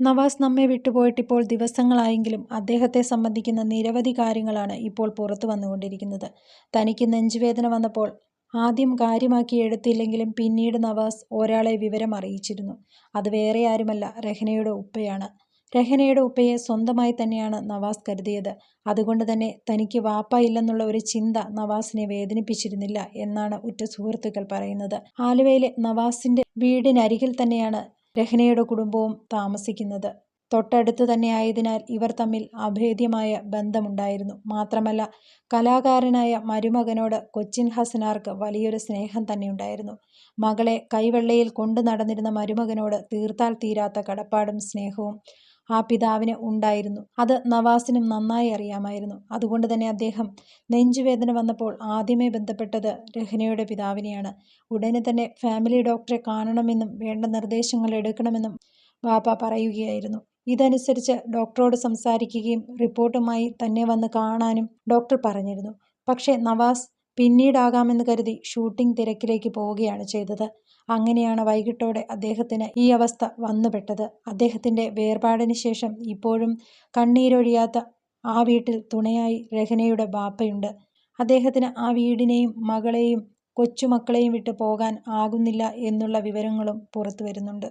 നവാസ് നമ്മെ വിട്ടുപോയിട്ടിപ്പോൾ ദിവസങ്ങളായെങ്കിലും അദ്ദേഹത്തെ സംബന്ധിക്കുന്ന നിരവധി കാര്യങ്ങളാണ് ഇപ്പോൾ പുറത്തു വന്നുകൊണ്ടിരിക്കുന്നത്. തനിക്ക് നെഞ്ചുവേദന വന്നപ്പോൾ ആദ്യം കാര്യമാക്കി എടുത്തില്ലെങ്കിലും പിന്നീട് നവാസ് ഒരാളെ വിവരം അറിയിച്ചിരുന്നു. അത് വേറെ ആരുമല്ല രഹനയുടെ ഉപ്പയാണ്. രഹനയുടെ ഉപ്പയെ സ്വന്തമായി തന്നെയാണ് നവാസ് കരുതിയത്. അതുകൊണ്ട് തന്നെ തനിക്ക് വാപ്പ ഇല്ലെന്നുള്ള ഒരു ചിന്ത നവാസിനെ വേദനിപ്പിച്ചിരുന്നില്ല എന്നാണ് ഉറ്റ സുഹൃത്തുക്കൾ പറയുന്നത്. ആലുവയിലെ നവാസിന്റെ വീടിനരികിൽ തന്നെയാണ് രഹ്നയുടെ കുടുംബവും താമസിക്കുന്നത്. തൊട്ടടുത്ത് തന്നെ ആയതിനാൽ ഇവർ തമ്മിൽ അഭേദ്യമായ ബന്ധമുണ്ടായിരുന്നു. മാത്രമല്ല കലാകാരനായ മരുമകനോട് കൊച്ചിൻ ഹസനാർക്ക് വലിയൊരു സ്നേഹം തന്നെ ഉണ്ടായിരുന്നു മകളെ കൈവെള്ളയിൽ കൊണ്ടുനടന്നിരുന്ന മരുമകനോട് തീർത്താൽ തീരാത്ത കടപ്പാടും സ്നേഹവും ആ പിതാവിന് ഉണ്ടായിരുന്നു. അത് നവാസിനും നന്നായി അറിയാമായിരുന്നു. അതുകൊണ്ട് തന്നെ അദ്ദേഹം നെഞ്ചുവേദന വന്നപ്പോൾ ആദ്യമേ ബന്ധപ്പെട്ടത് രഹ്നയുടെ പിതാവിനെയാണ്. ഉടനെ തന്നെ ഫാമിലി ഡോക്ടറെ കാണണമെന്നും വേണ്ട നിർദ്ദേശങ്ങൾ എടുക്കണമെന്നും വാപ്പ പറയുകയായിരുന്നു. ഇതനുസരിച്ച് ഡോക്ടറോട് സംസാരിക്കുകയും റിപ്പോർട്ടുമായി തന്നെ വന്ന് കാണാനും ഡോക്ടർ പറഞ്ഞിരുന്നു. പക്ഷേ നവാസ് പിന്നീടാകാമെന്ന് കരുതി ഷൂട്ടിംഗ് തിരക്കിലേക്ക് പോവുകയാണ് ചെയ്തത്. അങ്ങനെയാണ് വൈകിട്ടോടെ അദ്ദേഹത്തിന് ഈ അവസ്ഥ വന്നുപെട്ടത്. അദ്ദേഹത്തിന്റെ വേർപാടിന് ശേഷം ഇപ്പോഴും കണ്ണീരൊഴിയാത്ത ആ വീട്ടിൽ തുണയായി രഹനയുടെ ബാപ്പയുണ്ട്. അദ്ദേഹത്തിന് ആ വീടിനെയും മകളെയും കൊച്ചുമക്കളെയും വിട്ട് പോകാൻ ആകുന്നില്ല എന്നുള്ള വിവരങ്ങളും പുറത്തുവരുന്നുണ്ട്.